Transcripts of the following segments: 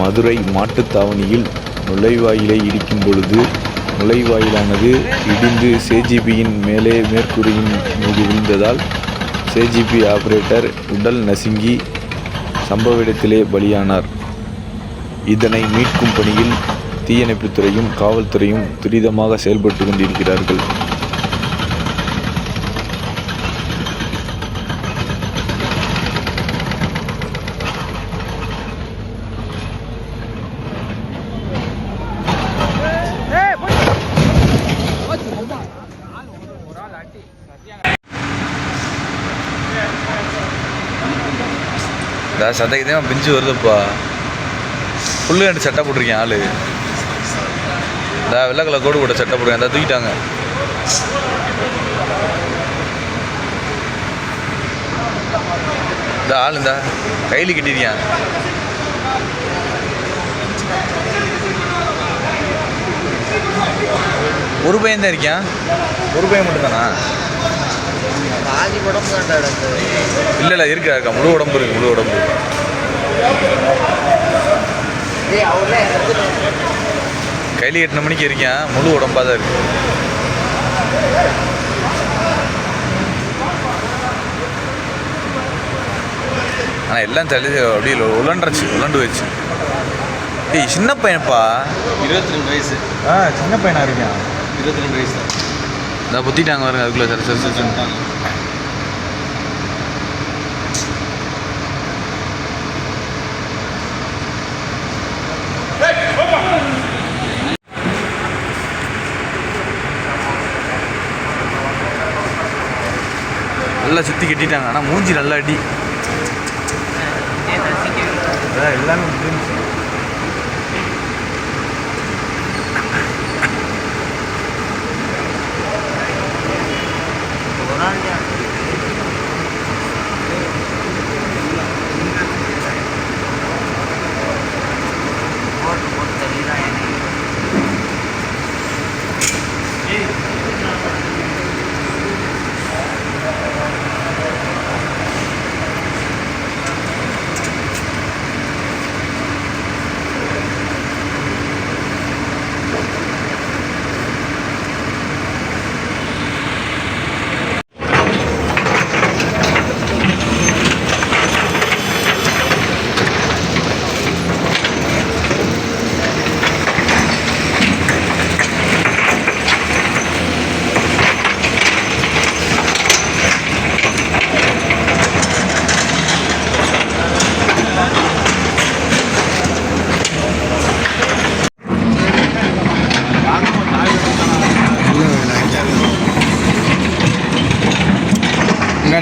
மதுரை மாட்டுத்தாவணியில் நுழைவாயிலை இடிக்கும் பொழுது நுழைவாயிலானது இடிந்து சேஜிபியின் மேலே மேற்கூரையின் மீது விழுந்ததால் சேஜிபி ஆபரேட்டர் உடல் நசுங்கி சம்பவ இடத்திலே பலியானார். இதனை மீட்கும் பணியில் தீயணைப்புத்துறையும் காவல்துறையும் துரிதமாக செயல்பட்டு கொண்டிருக்கிறார்கள். சட்டைக்கு தான் பிஞ்சு வருதுப்பா. புல்லு ரெண்டு சட்டை போட்டிருக்கேன் ஆள். இந்த வெள்ளை கலர் கோடு போட்ட சட்டை போடுறேன் இந்த தூக்கிட்டாங்க. இந்த ஆள் இந்த கையில் கட்டிருக்கியான் ஒரு பையன் தான் இருக்கியா ஒரு பையன் மட்டும்தானா? பாதி உடம்பு தான்டா கிடக்கு இல்லை இல்லை இருக்கா இருக்கா முழு உடம்பு இருக்கு முழு உடம்பு. கையில் எட்டு மணிக்கு இருக்கேன் முழு உடம்பாக தான் இருக்கு. ஆனால் எல்லாம் தள்ளி அப்படியே உலண்டுருச்சு உலண்டு வச்சு ஏய் சின்ன பையனப்பா. இருபத்தி ரெண்டு வயசு. ஆ சின்ன பையனா இருக்கேன் இருபத்தி ரெண்டு வயசு. இதை புத்திட்டாங்க பாருங்க அதுக்குள்ளே சரி சரி சரி. நல்லா சுற்றி கட்டிட்டாங்க. ஆனால் மூஞ்சி நல்லா அடி. எல்லாமே முடிஞ்சுச்சு.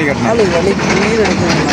முன்னாடி கட்டணும் நீர் வலிக்கு உயிர் எடுக்கணும்